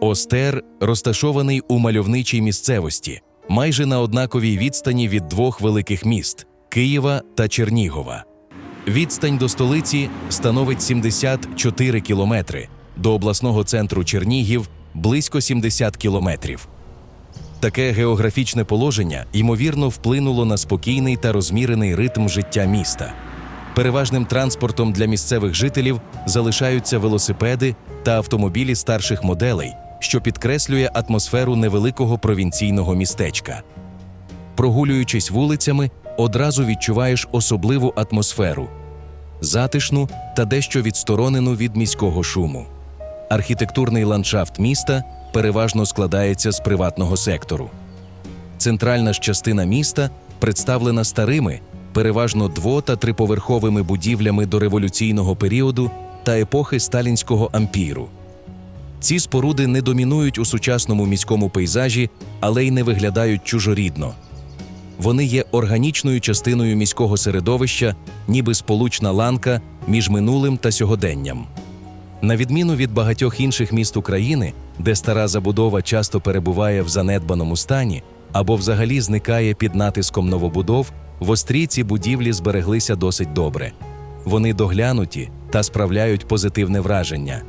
Остер розташований у мальовничій місцевості, майже на однаковій відстані від двох великих міст Києва та Чернігова. Відстань до столиці становить 74 кілометри, до обласного центру Чернігів близько 70 кілометрів. Таке географічне положення ймовірно вплинуло на спокійний та розмірений ритм життя міста. Переважним транспортом для місцевих жителів залишаються велосипеди та автомобілі старших моделей, що підкреслює атмосферу невеликого провінційного містечка. Прогулюючись вулицями, одразу відчуваєш особливу атмосферу затишну та дещо відсторонену від міського шуму. Архітектурний ландшафт міста переважно складається з приватного сектору. Центральна ж частина міста представлена старими, переважно дво- та триповерховими будівлями дореволюційного періоду та епохи сталінського ампіру. Ці споруди не домінують у сучасному міському пейзажі, але й не виглядають чужорідно. Вони є органічною частиною міського середовища, ніби сполучна ланка між минулим та сьогоденням. На відміну від багатьох інших міст України, де стара забудова часто перебуває в занедбаному стані або взагалі зникає під натиском новобудов, в Острі ці будівлі збереглися досить добре. Вони доглянуті та справляють позитивне враження.